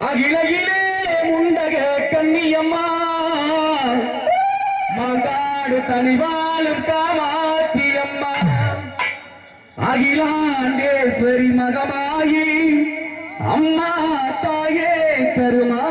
அகிலகிலே முண்டக கண்ணியம்மா. மகாடு தனிவாளும் காமாட்சி அம்மா அகிலாண்டேஸ்வரி மகமாயி அம்மா தாயே பெருமா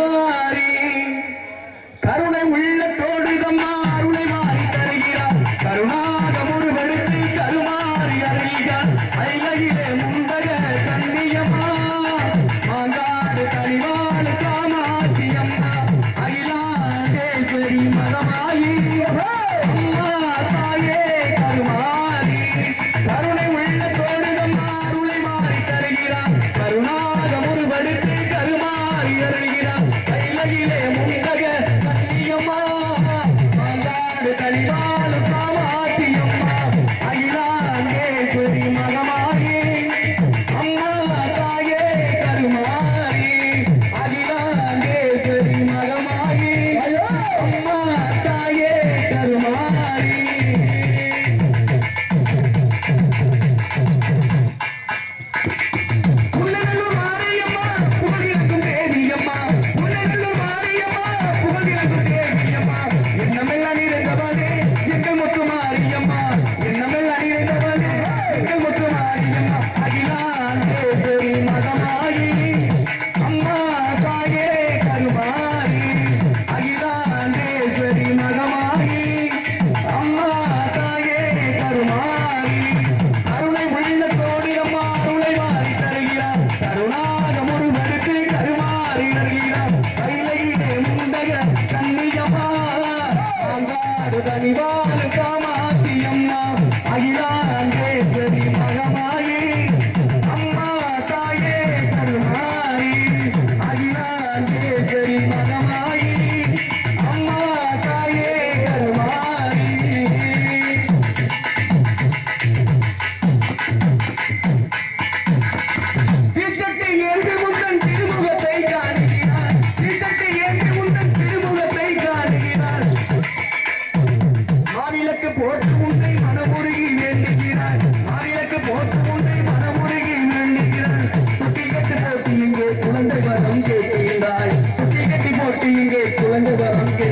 கருணாக முருபடுத்து கருமாறி அருள்கிறார். கைலகிலே தனிவான காமாத்தியம் நாம் அகிலா குழங்குவாங்கே